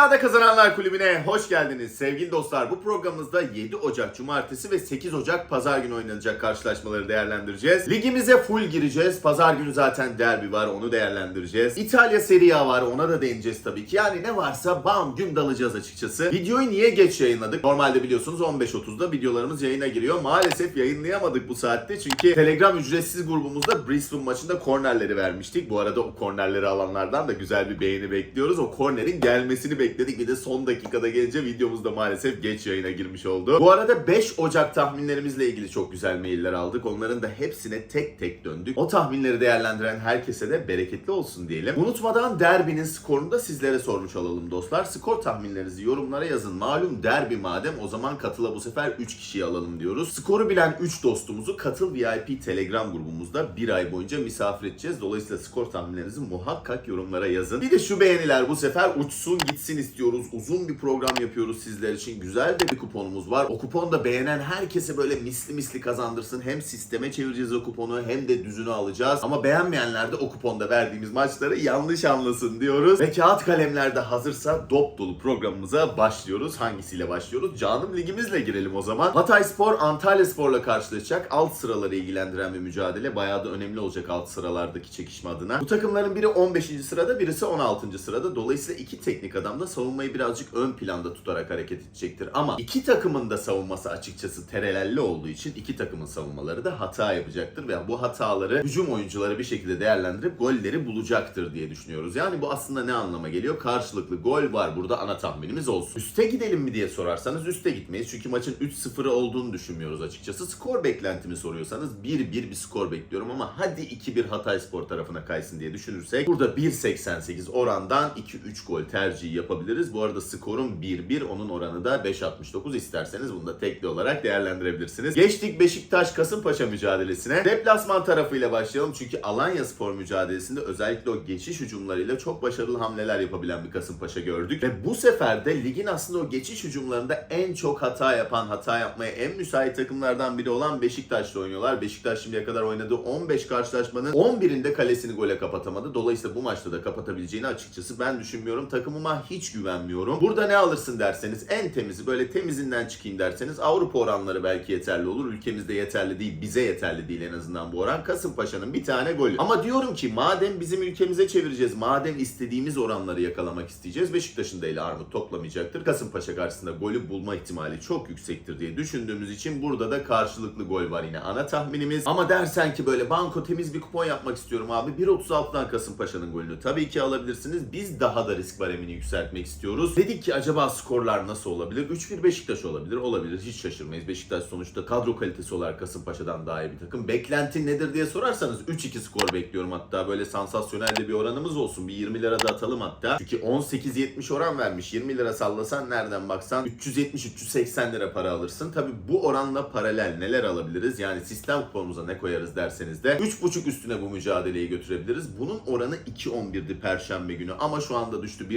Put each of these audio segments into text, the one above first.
İddiada Kazananlar Kulübü'ne hoş geldiniz. Sevgili dostlar bu programımızda 7 Ocak Cumartesi ve 8 Ocak Pazar günü oynanacak karşılaşmaları değerlendireceğiz. Ligimize full gireceğiz. Pazar günü zaten derbi var onu değerlendireceğiz. İtalya Serie A var ona da değineceğiz tabii ki. Yani ne varsa bam güm dalacağız açıkçası. Videoyu niye geç yayınladık? Normalde biliyorsunuz 15.30'da videolarımız yayına giriyor. Maalesef yayınlayamadık bu saatte çünkü Telegram ücretsiz grubumuzda Brisbane maçında kornerleri vermiştik. Bu arada o kornerleri alanlardan da güzel bir beğeni bekliyoruz. O kornerin gelmesini bekledik. Bir de son dakikada gelince videomuz da maalesef geç yayına girmiş oldu. Bu arada 5 Ocak tahminlerimizle ilgili çok güzel mailler aldık. Onların da hepsine tek tek döndük. O tahminleri değerlendiren herkese de bereketli olsun diyelim. Unutmadan derbinin skorunu da sizlere sormuş olalım dostlar. Skor tahminlerinizi yorumlara yazın. Malum derbi madem o zaman katıla bu sefer 3 kişiyi alalım diyoruz. Skoru bilen 3 dostumuzu Katıl VIP Telegram grubumuzda bir ay boyunca misafir edeceğiz. Dolayısıyla skor tahminlerinizi muhakkak yorumlara yazın. Bir de şu beğeniler bu sefer uçsun gitsin istiyoruz. Uzun bir program yapıyoruz sizler için. Güzel de bir kuponumuz var. O kupon da beğenen herkese böyle misli misli kazandırsın. Hem sisteme çevireceğiz o kuponu hem de düzünü alacağız. Ama beğenmeyenler de o kuponda verdiğimiz maçları yanlış anlasın diyoruz. Ve kağıt kalemler de hazırsa dop dolu programımıza başlıyoruz. Hangisiyle başlıyoruz? Canım ligimizle girelim o zaman. Hatay Spor Antalya Spor'la karşılaşacak. Alt sıraları ilgilendiren bir mücadele. Bayağı da önemli olacak alt sıralardaki çekişme adına. Bu takımların biri 15. sırada birisi 16. sırada. Dolayısıyla iki teknik adam da savunmayı birazcık ön planda tutarak hareket edecektir. Ama iki takımın da savunması açıkçası terelelli olduğu için iki takımın savunmaları da hata yapacaktır. Ve bu hataları hücum oyuncuları bir şekilde değerlendirip golleri bulacaktır diye düşünüyoruz. Yani bu aslında ne anlama geliyor? Karşılıklı gol var burada ana tahminimiz olsun. Üste gidelim mi diye sorarsanız üste gitmeyiz. Çünkü maçın 3-0 olduğunu düşünmüyoruz açıkçası. Skor beklentimi soruyorsanız 1-1 bir skor bekliyorum ama hadi 2-1 Hatay Spor tarafına kaysın diye düşünürsek burada 1.88 orandan 2-3 gol tercihi yapabiliriz. Bu arada skorum 1-1 onun oranı da 5.69 isterseniz bunu da tekli olarak değerlendirebilirsiniz. Geçtik Beşiktaş Kasımpaşa mücadelesine. Deplasman tarafıyla başlayalım çünkü Alanya Spor mücadelesinde özellikle o geçiş hücumlarıyla çok başarılı hamleler yapabilen bir Kasımpaşa gördük. Ve bu sefer de ligin aslında o geçiş hücumlarında en çok hata yapan, hata yapmaya en müsait takımlardan biri olan Beşiktaş'la oynuyorlar. Beşiktaş şimdiye kadar oynadığı 15 karşılaşmanın 11'inde kalesini gole kapatamadı. Dolayısıyla bu maçta da kapatabileceğini açıkçası ben düşünmüyorum. Takımıma hiç güvenmiyorum. Burada ne alırsın derseniz en temizi böyle temizinden çıkayım derseniz Avrupa oranları belki yeterli olur. Ülkemizde yeterli değil. Bize yeterli değil en azından bu oran. Kasımpaşa'nın bir tane golü. Ama diyorum ki madem bizim ülkemize çevireceğiz. Madem istediğimiz oranları yakalamak isteyeceğiz. Beşiktaş'ın da eli armut toplamayacaktır. Kasımpaşa karşısında golü bulma ihtimali çok yüksektir diye düşündüğümüz için burada da karşılıklı gol var yine ana tahminimiz. Ama dersen ki böyle banko temiz bir kupon yapmak istiyorum abi. 1.36'dan Kasımpaşa'nın golünü tabii ki alabilirsiniz. Biz daha da risk baremini yükseltmek istiyoruz. Dedik ki acaba skorlar nasıl olabilir? 3-1 Beşiktaş olabilir. Olabilir. Hiç şaşırmayız. Beşiktaş sonuçta kadro kalitesi olarak Kasımpaşa'dan daha iyi bir takım. Beklenti nedir diye sorarsanız 3-2 skor bekliyorum hatta. Böyle sansasyonel de bir oranımız olsun. Bir 20 lira da atalım hatta. Çünkü 18-70 oran vermiş. 20 lira sallasan nereden baksan 370-380 lira para alırsın. Tabi bu oranla paralel neler alabiliriz? Yani sistem kuponumuza ne koyarız derseniz de 3.5 üstüne bu mücadeleyi götürebiliriz. Bunun oranı 2.11'di perşembe günü ama şu anda düştü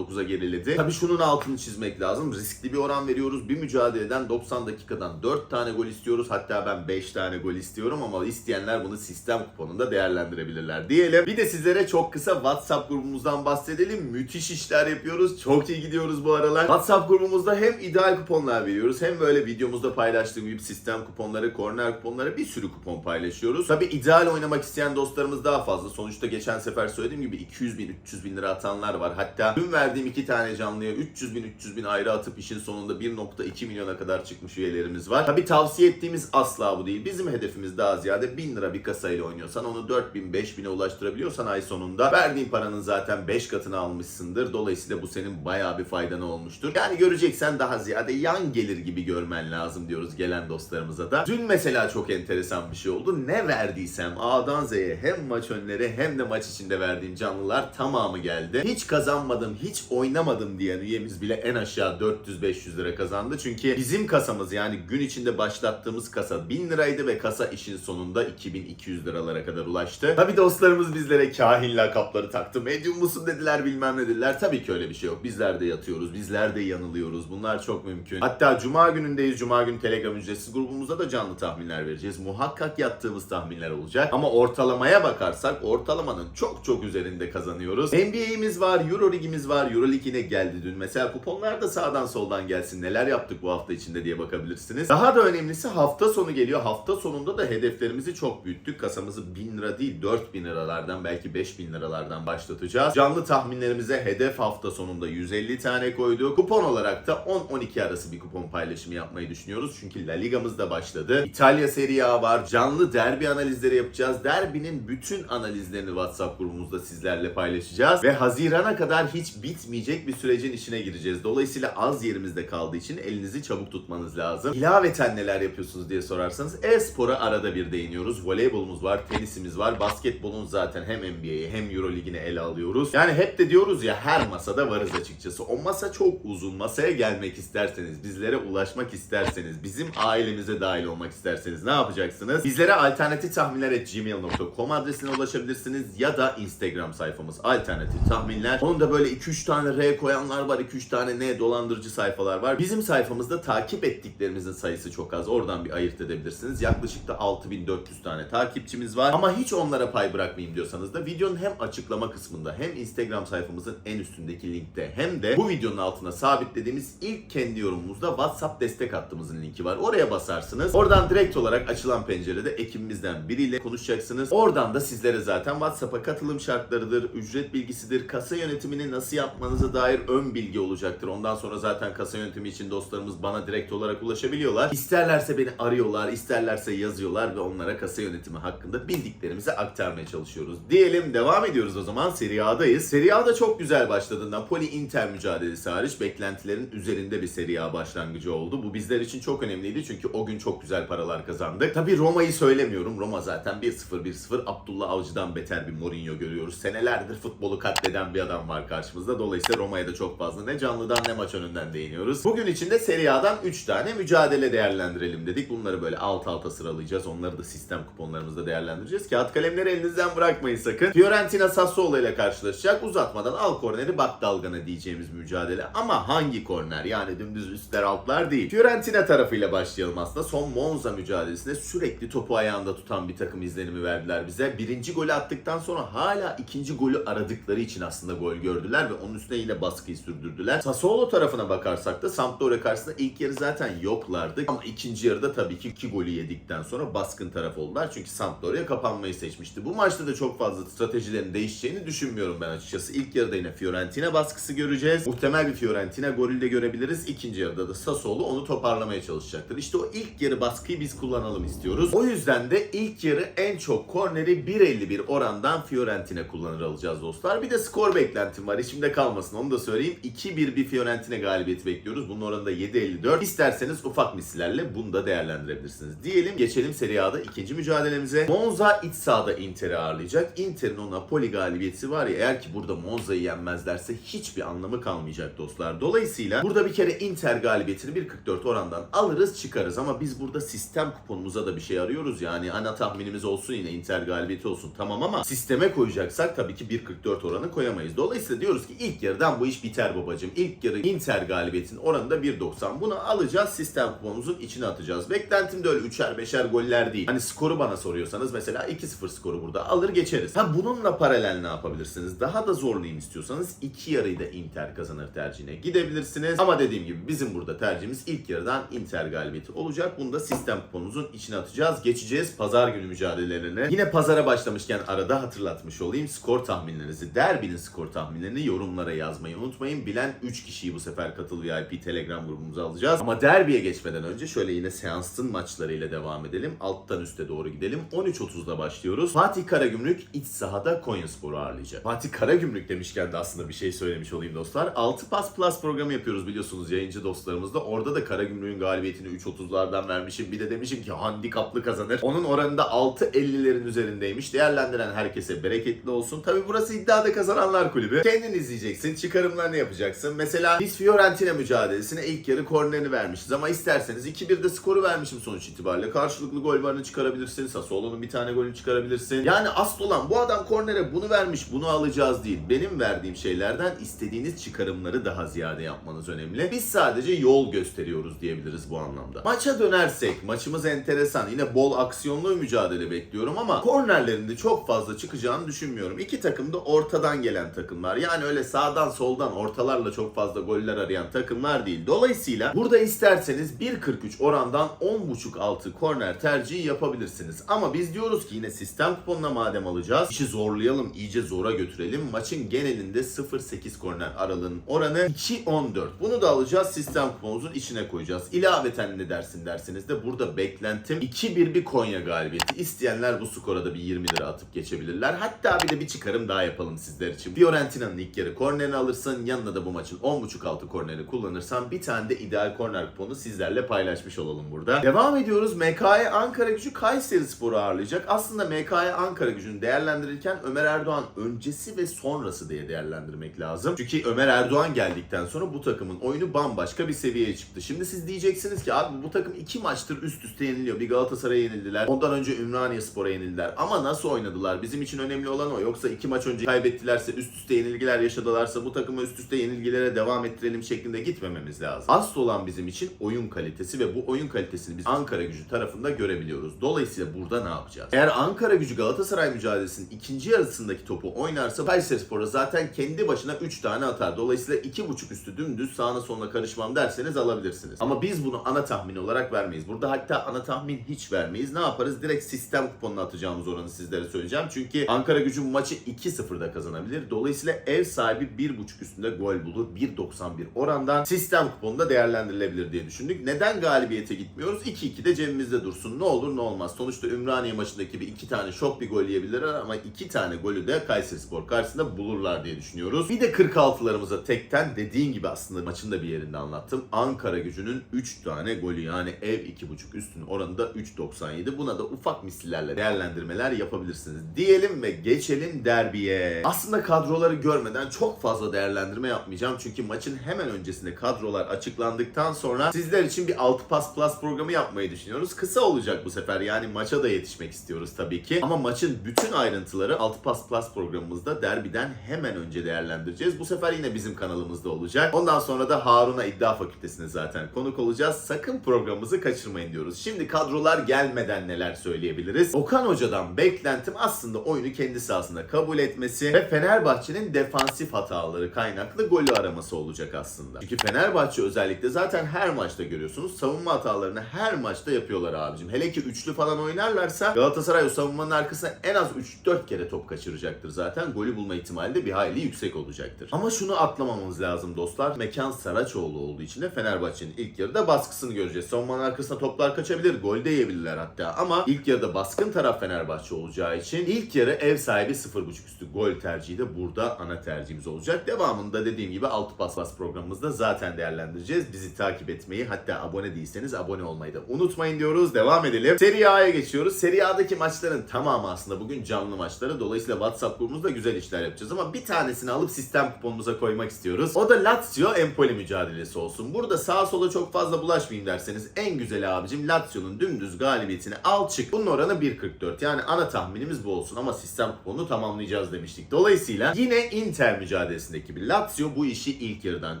1.99'a geriledi. Tabi şunun altını çizmek lazım. Riskli bir oran veriyoruz. Bir mücadeleden 90 dakikadan 4 tane gol istiyoruz. Hatta ben 5 tane gol istiyorum ama isteyenler bunu sistem kuponunda değerlendirebilirler diyelim. Bir de sizlere çok kısa WhatsApp grubumuzdan bahsedelim. Müthiş işler yapıyoruz. Çok iyi gidiyoruz bu aralar. WhatsApp grubumuzda hem ideal kuponlar veriyoruz hem böyle videomuzda paylaştığım gibi sistem kuponları, korner kuponları bir sürü kupon paylaşıyoruz. Tabi ideal oynamak isteyen dostlarımız daha fazla. Sonuçta geçen sefer söylediğim gibi 200 bin, 300 bin lira atanlar var. Hatta dün verdiğim iki tane canlıya 300 bin, 300 bin ayrı atıp işin sonunda 1.2 milyona kadar çıkmış üyelerimiz var. Tabi tavsiye ettiğimiz asla bu değil. Bizim hedefimiz daha ziyade 1000 lira bir kasayla oynuyorsan onu 4000, 5000'e ulaştırabiliyorsan ay sonunda verdiğin paranın zaten 5 katını almışsındır. Dolayısıyla bu senin bayağı bir faydana olmuştur. Yani göreceksen daha ziyade yan gelir gibi görmen lazım diyoruz gelen dostlarımıza da. Dün mesela çok enteresan bir şey oldu. Ne verdiysem A'dan Z'ye hem maç önleri hem de maç içinde verdiğim canlılar tamamı geldi. Hiç kazanmadım, hiç oynamadım diyen üyemiz bile en aşağı 400-500 lira kazandı. Çünkü bizim kasamız yani gün içinde başlattığımız kasa 1000 liraydı ve kasa işin sonunda 2200 liralara kadar ulaştı. Tabi dostlarımız bizlere kahin lakapları taktı. Medyum musun dediler bilmem ne dediler. Tabii ki öyle bir şey yok. Bizler de yatıyoruz, bizler de yanılıyoruz. Bunlar çok mümkün. Hatta Cuma günündeyiz. Cuma günü Telegram ücretsiz grubumuzda da canlı tahminler vereceğiz. Muhakkak yattığımız tahminler olacak. Ama ortalamaya bakarsak ortalamanın çok çok üzerinde kazanıyoruz. NBA'imiz var, Euro Ligimiz var. Euro Euroleague geldi dün. Mesela kuponlar da sağdan soldan gelsin. Neler yaptık bu hafta içinde diye bakabilirsiniz. Daha da önemlisi hafta sonu geliyor. Hafta sonunda da hedeflerimizi çok büyüttük. Kasamızı 1000 lira değil 4000 liralardan belki 5000 liralardan başlatacağız. Canlı tahminlerimize hedef hafta sonunda 150 tane koyduk. Kupon olarak da 10-12 arası bir kupon paylaşımı yapmayı düşünüyoruz. Çünkü La Liga'mız da başladı. İtalya Serie A var. Canlı derbi analizleri yapacağız. Derbinin bütün analizlerini WhatsApp grubumuzda sizlerle paylaşacağız. Ve Haziran'a kadar hiç bitmeyecek bir sürecin içine gireceğiz. Dolayısıyla az yerimizde kaldığı için elinizi çabuk tutmanız lazım. İlaveten neler yapıyorsunuz diye sorarsanız e-spora arada bir değiniyoruz. Voleybolumuz var, tenisimiz var. Basketbolun zaten hem NBA'yi hem Euroleague'ini ele alıyoruz. Yani hep de diyoruz ya her masada varız açıkçası. O masa çok uzun. Masaya gelmek isterseniz, bizlere ulaşmak isterseniz, bizim ailemize dahil olmak isterseniz ne yapacaksınız? Bizlere alternatif tahminler gmail.com adresine ulaşabilirsiniz ya da Instagram sayfamız alternatif tahminler. Onun da böyle 2-3 tane R koyanlar var, 2-3 tane N dolandırıcı sayfalar var. Bizim sayfamızda takip ettiklerimizin sayısı çok az. Oradan bir ayırt edebilirsiniz. Yaklaşık da 6400 tane takipçimiz var. Ama hiç onlara pay bırakmayayım diyorsanız da videonun hem açıklama kısmında hem Instagram sayfamızın en üstündeki linkte hem de bu videonun altına sabitlediğimiz ilk kendi yorumumuzda WhatsApp destek hattımızın linki var. Oraya basarsınız. Oradan direkt olarak açılan pencerede ekibimizden biriyle konuşacaksınız. Oradan da sizlere zaten WhatsApp'a katılım şartlarıdır, ücret bilgisidir, kasa yönetimini nasıl yapmanıza dair ön bilgi olacaktır. Ondan sonra zaten kasa yönetimi için dostlarımız bana direkt olarak ulaşabiliyorlar. İsterlerse beni arıyorlar, isterlerse yazıyorlar ve onlara kasa yönetimi hakkında bildiklerimizi aktarmaya çalışıyoruz. Diyelim devam ediyoruz o zaman. Serie A'dayız. Serie A'da çok güzel başladı. Napoli Inter mücadelesi hariç beklentilerin üzerinde bir Serie A başlangıcı oldu. Bu bizler için çok önemliydi çünkü o gün çok güzel paralar kazandık. Tabii Roma'yı söylemiyorum. Roma zaten 1-0 1-0 Abdullah Avcı'dan beter bir Mourinho görüyoruz. Senelerdir futbolu katleden bir adam var karşımızda. Dolayısıyla Roma'ya da çok fazla ne canlıdan ne maç önünden değiniyoruz. Bugün içinde Serie A'dan 3 tane mücadele değerlendirelim dedik. Bunları böyle alt alta sıralayacağız. Onları da sistem kuponlarımızda değerlendireceğiz. Kağıt kalemleri elinizden bırakmayın sakın. Fiorentina Sassuolo ile karşılaşacak. Uzatmadan al korneri bak dalgana diyeceğimiz mücadele. Ama hangi korner? Yani dümdüz üstler altlar değil. Fiorentina tarafıyla başlayalım aslında. Son Monza mücadelesinde sürekli topu ayağında tutan bir takım izlenimi verdiler bize. Birinci golü attıktan sonra hala ikinci golü aradıkları için aslında gol gördüler ve onun üstüne yine baskıyı sürdürdüler. Sassuolo tarafına bakarsak da Sampdoria karşısında ilk yarı zaten yoklardı. Ama ikinci yarıda tabii ki iki golü yedikten sonra baskın taraf oldular. Çünkü Sampdoria kapanmayı seçmişti. Bu maçta da çok fazla stratejilerin değişeceğini düşünmüyorum ben açıkçası. İlk yarıda yine Fiorentina baskısı göreceğiz. Muhtemel bir Fiorentina golü de görebiliriz. İkinci yarıda da Sassuolo onu toparlamaya çalışacaktır. İşte o ilk yarı baskıyı biz kullanalım istiyoruz. O yüzden de ilk yarı en çok korneri 1.51 orandan Fiorentina kullanır alacağız dostlar. Bir de skor beklentim var. İçimde kalmasın onu da söyleyeyim. 2-1 bir Fiorentina galibiyeti bekliyoruz. Bunun oranı da 7.54. İsterseniz ufak misillerle bunu da değerlendirebilirsiniz. Diyelim geçelim Serie A'da ikinci mücadelemize. Monza iç sahada Inter'i ağırlayacak. Inter'in o Napoli galibiyeti var ya eğer ki burada Monza'yı yenmezlerse hiçbir anlamı kalmayacak dostlar. Dolayısıyla burada bir kere Inter galibiyetini 1.44 orandan alırız çıkarız ama biz burada sistem kuponumuza da bir şey arıyoruz. Yani ana tahminimiz olsun yine Inter galibiyeti olsun tamam ama sisteme koyacaksak tabii ki 1.44 oranı koyamayız. Dolayısıyla diyoruz ki ilk yarıdan bu iş biter babacım. İlk yarı Inter galibiyetinin oranı da 1.90. Bunu alacağız sistem kuponumuzun içine atacağız. Beklentim de öyle 3'er 5'er goller değil. Hani skoru bana soruyorsanız mesela 2-0 skoru burada alır geçeriz. Ha bununla paralel ne yapabilirsiniz? Daha da zorlayayım istiyorsanız iki yarıyı da Inter kazanır tercihine gidebilirsiniz. Ama dediğim gibi bizim burada tercihimiz ilk yarıdan Inter galibiyeti olacak. Bunu da sistem kuponumuzun içine atacağız. Geçeceğiz pazar günü mücadelelerine. Yine pazara başlamışken arada hatırlatmış olayım. Skor tahminlerinizi, derbinin skor tahminlerini yorumlara yazmayı unutmayın. Bilen 3 kişiyi bu sefer katıl VIP Telegram grubumuza alacağız. Ama derbiye geçmeden önce şöyle yine seansın maçlarıyla devam edelim. Alttan üste doğru gidelim. 13.30'da başlıyoruz. Fatih Karagümrük iç sahada Konyaspor'u ağırlayacak. Fatih Karagümrük demişken de aslında bir şey söylemiş olayım dostlar. 6 Pas Plus programı yapıyoruz biliyorsunuz yayıncı dostlarımızla. Orada da Karagümrük'ün galibiyetini 3.30'lardan vermişim. Bir de demişim ki handikaplı kazanır. Onun oranında 6.50'lerin üzerindeymiş. Değerlendiren herkese bereketli olsun. Tabi burası iddiada kazananlar kulübü. Kendin izleyeceksin. Çıkarımlarını yapacaksın. Mesela biz Fiorentina mücadelesine ilk yarı kornerini vermişiz ama isterseniz 2-1'de skoru vermişim sonuç itibariyle. Karşılıklı gol varını çıkarabilirsin. Sassuolo'nun bir tane golünü çıkarabilirsin. Yani asıl olan bu adam kornere bunu vermiş bunu alacağız değil. Benim verdiğim şeylerden istediğiniz çıkarımları daha ziyade yapmanız önemli. Biz sadece yol gösteriyoruz diyebiliriz bu anlamda. Maça dönersek maçımız enteresan. Yine bol aksiyonlu mücadele bekliyorum ama kornerlerinde çok fazla çıkacağını düşünmüyorum. İki takım da ortadan gelen takımlar. Yani öyle sağdan sağdan soldan ortalarla çok fazla goller arayan takımlar değil. Dolayısıyla burada isterseniz 1.43 orandan 10.5 altı korner tercihi yapabilirsiniz. Ama biz diyoruz ki yine sistem kuponuna madem alacağız. işi zorlayalım, iyice zora götürelim. Maçın genelinde 0.8 korner aralığının oranı 2.14. Bunu da alacağız sistem kuponumuzun içine koyacağız. İlaveten ne dersin derseniz de burada beklentim 2-1 bir Konya galibiyeti. İsteyenler bu skora da bir 20 lira atıp geçebilirler. Hatta bir de bir çıkarım daha yapalım sizler için. Fiorentina'nın ilk yarı kornerini alırsın. Yanına da bu maçın 10.5 altı kornerini kullanırsan bir tane de ideal korner kuponu sizlerle paylaşmış olalım burada. Devam ediyoruz. MKE Ankara gücü Kayseri Spor'u ağırlayacak. Aslında MKE Ankara gücünü değerlendirirken Ömer Erdoğan öncesi ve sonrası diye değerlendirmek lazım. Çünkü Ömer Erdoğan geldikten sonra bu takımın oyunu bambaşka bir seviyeye çıktı. Şimdi siz diyeceksiniz ki abi bu takım iki maçtır üst üste yeniliyor. Bir Galatasaray'a yenildiler. Ondan önce Ümraniye Spor'a yenildiler. Ama nasıl oynadılar? Bizim için önemli olan o. Yoksa iki maç önce kaybettilerse, üst üste yenilgiler yaşadılarsa bu takımı üst üste yenilgilere devam ettirelim şeklinde gitmememiz lazım. Asıl olan bizim için oyun kalitesi ve bu oyun kalitesini biz Ankara gücü tarafında görebiliyoruz. Dolayısıyla burada ne yapacağız? Eğer Ankara gücü Galatasaray mücadelesinin ikinci yarısındaki topu oynarsa Kayserispor'a zaten kendi başına 3 tane atar. Dolayısıyla 2.5 üstü dümdüz sağına soluna karışmam derseniz alabilirsiniz. Ama biz bunu ana tahmin olarak vermeyiz. Burada hatta ana tahmin hiç vermeyiz. Ne yaparız? Direkt sistem kuponuna atacağımız oranı sizlere söyleyeceğim. Çünkü Ankara gücü maçı 2-0'da kazanabilir. Dolayısıyla ev sahibi 1.5 üstünde gol bulur. 1.91 orandan sistem kuponunda değerlendirilebilir diye düşündük. Neden galibiyete gitmiyoruz? 2-2 de cebimizde dursun. Ne olur ne olmaz. Sonuçta Ümraniye maçındaki gibi iki tane şok bir gol yiyebilirler ama iki tane golü de Kayserispor karşısında bulurlar diye düşünüyoruz. Bir de 46'larımıza tekten dediğin gibi aslında maçın da bir yerinde anlattım. Ankara gücünün 3 tane golü yani ev 2.5 üstün oranında 3.97. Buna da ufak misillerle değerlendirmeler yapabilirsiniz. Diyelim ve geçelim derbiye. Aslında kadroları görmeden çok fazla değerlendirme yapmayacağım. Çünkü maçın hemen öncesinde kadrolar açıklandıktan sonra sizler için bir 6 pas plus programı yapmayı düşünüyoruz. Kısa olacak bu sefer yani maça da yetişmek istiyoruz tabii ki. Ama maçın bütün ayrıntıları 6 pas plus programımızda derbiden hemen önce değerlendireceğiz. Bu sefer yine bizim kanalımızda olacak. Ondan sonra da Harun'a İddia Fakültesine zaten konuk olacağız. Sakın programımızı kaçırmayın diyoruz. Şimdi kadrolar gelmeden neler söyleyebiliriz? Okan Hoca'dan beklentim aslında oyunu kendi sahasında kabul etmesi ve Fenerbahçe'nin defansif hataları kaynaklı golü araması olacak aslında. Çünkü Fenerbahçe özellikle zaten her maçta görüyorsunuz. Savunma hatalarını her maçta yapıyorlar abicim. Hele ki üçlü falan oynarlarsa Galatasaray o savunmanın arkasına en az 3-4 kere top kaçıracaktır zaten. Golü bulma ihtimali de bir hayli yüksek olacaktır. Ama şunu atlamamamız lazım dostlar. Mekan Saraçoğlu olduğu için de Fenerbahçe'nin ilk yarıda baskısını göreceğiz. Savunmanın arkasına toplar kaçabilir. Gol de yiyebilirler hatta. Ama ilk yarıda baskın taraf Fenerbahçe olacağı için ilk yarı ev sahibi 0.5 üstü gol tercihi de burada ana tercihimiz olacak. Devamında dediğim gibi 6 pas pas programımızda zaten değerlendireceğiz. Bizi takip etmeyi hatta abone değilseniz abone olmayı da unutmayın diyoruz. Devam edelim. Serie A'ya geçiyoruz. Serie A'daki maçların tamamı aslında bugün canlı maçları. Dolayısıyla WhatsApp grubumuzda güzel işler yapacağız ama bir tanesini alıp sistem kuponumuza koymak istiyoruz. O da Lazio Empoli mücadelesi olsun. Burada sağa sola çok fazla bulaşmayayım derseniz en güzeli abicim Lazio'nun dümdüz galibiyetini al çık. Bunun oranı 1.44. Yani ana tahminimiz bu olsun ama sistem kuponunu tamamlayacağız demiştik. Dolayısıyla yine Inter mücadelesindeki gibi Lazio bu işi ilk yarıdan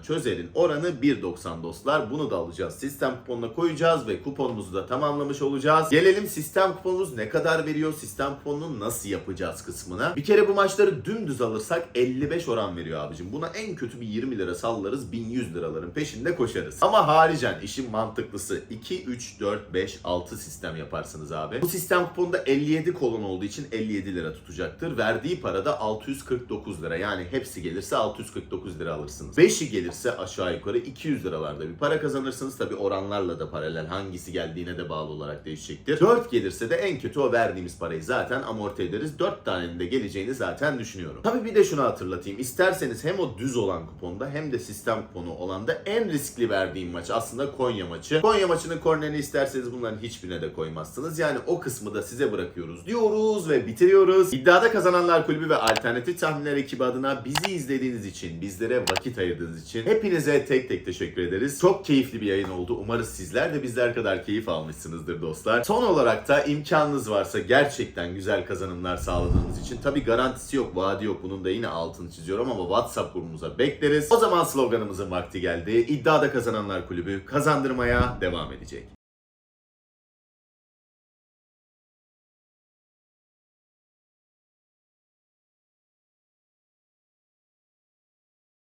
çözerin. Oranı 1.90 dostlar. Bunu da alacağız. Sistem kuponuna koyacağız ve kuponumuzu da tamamlamış olacağız. Gelelim sistem kuponumuz ne kadar veriyor? Sistem kuponunu nasıl yapacağız kısmına. Bir kere bu maçları dümdüz alırsak 55 oran veriyor abicim. Buna en kötü bir 20 lira sallarız. 1100 liraların peşinde koşarız. Ama haricen işin mantıklısı 2, 3, 4, 5, 6 sistem yaparsınız abi. Bu sistem kuponunda 57 kolon olduğu için 57 lira tutacaktır. Verdiği para da 649 lira. Yani hepsi gelirse 649 lira alırsınız. 5'i gelirse aşağı yukarı 200 liralarda bir para kazanırsınız. Tabi oranlarla da paralel hangisi geldiğine de bağlı olarak değişecektir. 4 gelirse de en kötü o verdiğimiz parayı zaten amorti ederiz. 4 tanenin de geleceğini zaten düşünüyorum. Tabi bir de şunu hatırlatayım. İsterseniz hem o düz olan kuponda hem de sistem kuponu olan da en riskli verdiğim maç aslında Konya maçı. Konya maçının kornerini isterseniz bunların hiçbirine de koymazsınız. Yani o kısmı da size bırakıyoruz diyoruz ve bitiriyoruz. İddiada Kazananlar Kulübü ve Alternatif Tahminler ekibi adına bizi izlediğiniz için, bizlere vakit ayırdığınız için hepinize tek tek teşekkür ederiz. Çok keyifli bir yayın oldu. Umarız sizler de bizler kadar keyif almışsınızdır dostlar. Son olarak da imkanınız varsa gerçekten güzel kazanımlar sağladığınız için tabi garantisi yok, vaadi yok. Bunun da yine altını çiziyorum ama WhatsApp grubumuza bekleriz. O zaman sloganımızın vakti geldi. İddiada Kazananlar Kulübü kazandırmaya devam edecek.